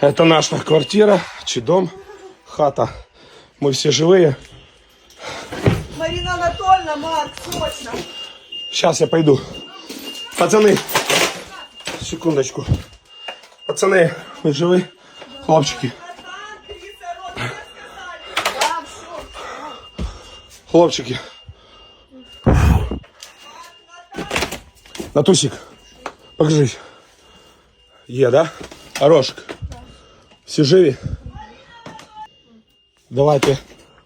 Это наша квартира, чи дом, хата. Мы все живые. Марина Анатольевна, Марк, срочно. Сейчас я пойду. Пацаны, секундочку. Пацаны, вы живы? Хлопчики, хлопчики. Натусик, покажись. Є, да? Орошек. Всі живі? Давайте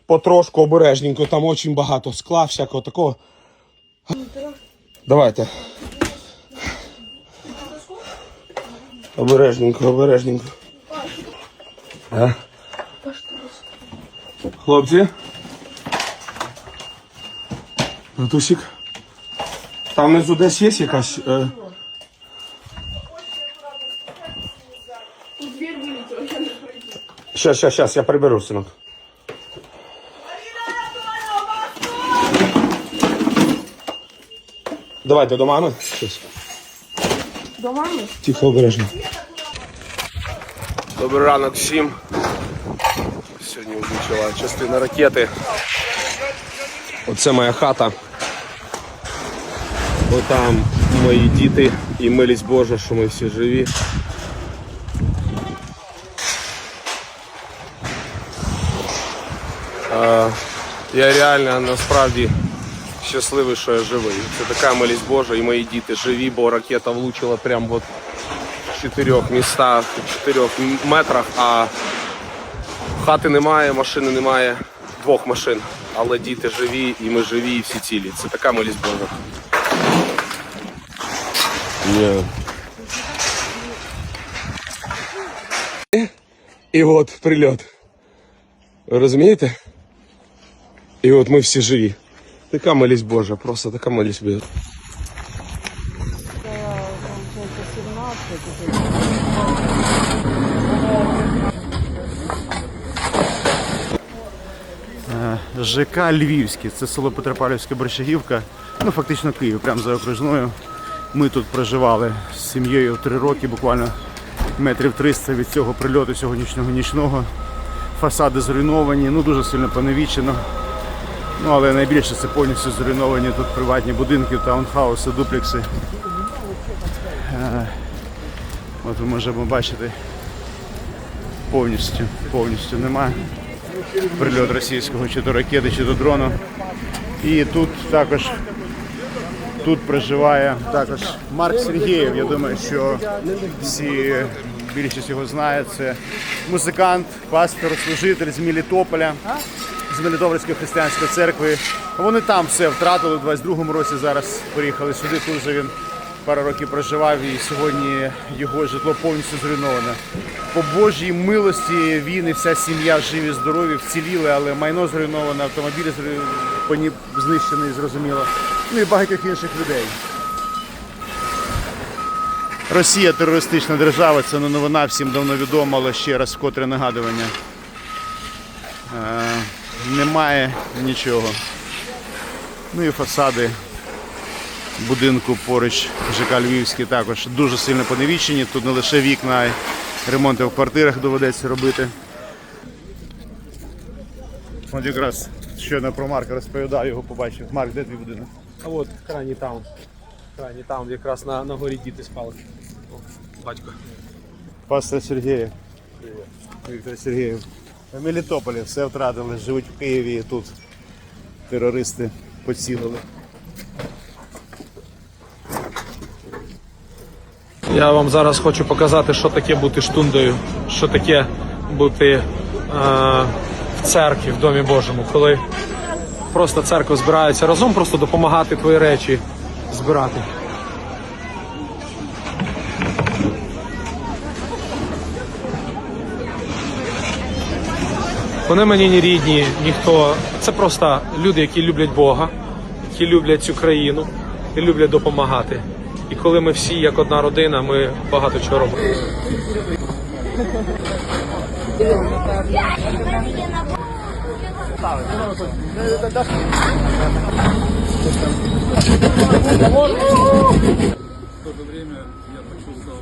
потрошку обережненько, там очень багато скла, всякого такого. Давайте. Обережненько, обережненько. А? Хлопці. Натусик. Там внизу десь є якась. Е... Дверь вылетела, я не пройду. Щас, щас, щас, я приберу, Анатольевна, Давайте до мами. Щас. До мамы? Тихо, обережно. Добрий ранок всім. Сьогодні влучила частина ракети. Оце моя хата. Отам мої діти і милість Божа, що ми всі живі. Я реально насправді щасливий, що я живий. Це така милість Божа, і мої діти живі, бо ракета влучила прямо от в чотирьох містах, в чотирьох метрах, а хати немає, машини немає, двох машин. Але діти живі, і ми живі, і всі цілі. Це така милість Божа. Ні. І от прильот. Розумієте? І от ми всі живі. Така милість Божа, просто така милість Божа. ЖК Львівський, це село Петропавлівська Борщагівка, ну фактично Київ, прямо за окружною. Ми тут проживали з сім'єю три роки, буквально метрів 300 від цього прильоту сьогоднішнього нічного. Фасади зруйновані, ну дуже сильно поневічено. Ну, але найбільше це повністю зруйновані тут приватні будинки, таунхауси, дуплекси. Е, От ви можемо бачити повністю, повністю немає прильот російського чи то ракети, чи то дрону. І тут також тут проживає також Марк Сергієв. Я думаю, що всі більшість його знає. Це музикант, пастор, служитель з Мелітополя, з Мелітопольської християнської церкви. Вони там все втратили у 22-му році. Зараз приїхали сюди. Тут вже він пару років проживав і сьогодні його житло повністю зруйноване. По Божій милості він і вся сім'я живі, здорові, вціліли, але майно зруйноване, автомобіль зру- знищений, зрозуміло. Ну і багатьох інших людей. Росія терористична держава, це не новина, всім давно відомо, але ще раз вкотре нагадування. Немає нічого. Ну і фасади будинку поруч ЖК Львівський також дуже сильно поневічені. Тут не лише вікна, а й ремонти в квартирах доведеться робити. От якраз щойно про Марка розповідав, його побачив. Марк, де твій будинок? А от крайній таун. Крайній таун, якраз на, на горі діти спали. О, батько. Пастор Сергієв. Віктор Сергієв. В Мелітополі все втратили, живуть в Києві і тут терористи поцілили. Я вам зараз хочу показати, що таке бути штундою, що таке бути е, в церкві, в Домі Божому, коли просто церква збирається разом, просто допомагати твої речі збирати. Вони мені не рідні, ніхто. Це просто люди, які люблять Бога, які люблять цю країну і люблять допомагати. І коли ми всі як одна родина, ми багато чого робимо. В то же время я почувствовал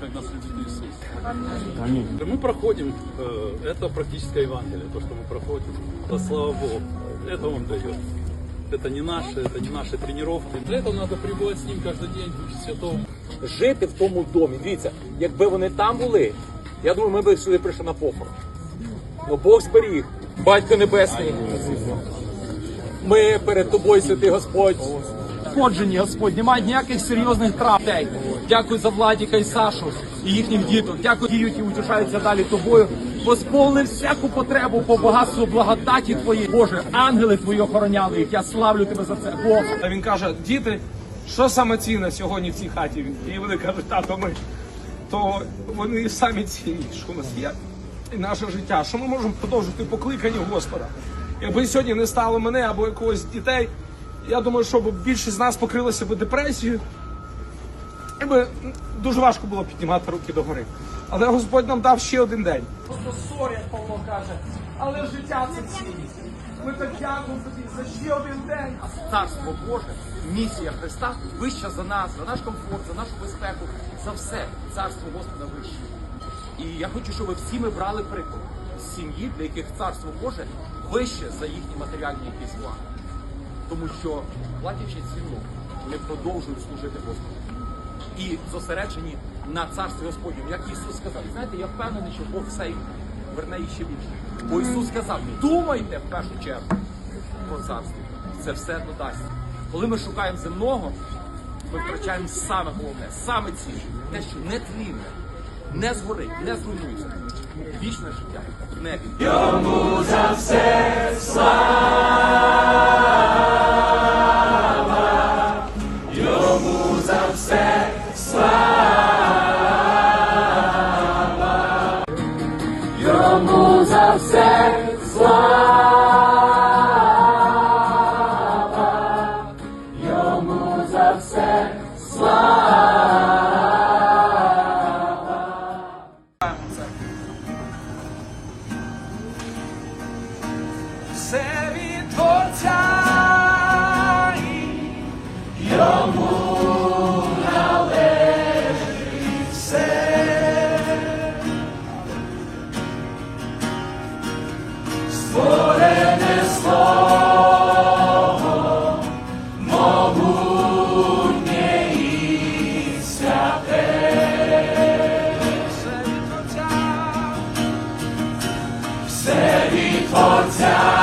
как нас любит Иисус. Мы проходим, э, это практическое Евангелие, то, что мы проходим. Да слава Богу, это Он дает. Это не наши, это не наши тренировки. Для этого надо пребывать с Ним каждый день, в Духе Святом. жити в тому домі. Дивіться, якби вони там були, я думаю, ми б сюди прийшли на похорон. Ну Бог зберіг, Батько Небесний. Ми перед тобою, святий Господь. Ходжені, Господь, немає ніяких серйозних трав. Дякую за Владіка і Сашу і їхніх діток. Дякую, діють і утішаються далі тобою. Восповни всяку потребу по багатству благодаті твоєї. Боже, ангели твої охороняли їх. Я славлю тебе за це. Бог. А він каже: діти, що саме цінне сьогодні в цій хаті? І вони кажуть, тато, ми то вони самі цінні, що у нас є і наше життя, що ми можемо продовжити покликання Господа. Якби сьогодні не стало мене або якогось дітей, я думаю, що більшість з нас покрилася б депресією. І би дуже важко було піднімати руки догори. Але Господь нам дав ще один день. Просто сорять, Павло каже, але життя це цінність. Ми так дякуємо тобі за ще один день. Царство Боже, місія Христа вища за нас, за наш комфорт, за нашу безпеку, за все. Царство Господа вище. І я хочу, щоб всі ми брали приклад з сім'ї, для яких царство Боже вище за їхні матеріальні якісь плани. Тому що, платячи ціну, вони продовжують служити Господу. І зосереджені на царстві Господньому, як Ісус сказав. Знаєте, я впевнений, що Бог все верне і ще більше. Бо Ісус сказав: думайте в першу чергу про царство. Це все додасть. Коли ми шукаємо земного, ми втрачаємо саме головне, саме цінне, те, що не тлінне, не згорить, не зруйнується. Вічне життя в небі. Все від Творця йому належить все. Створене все від Творця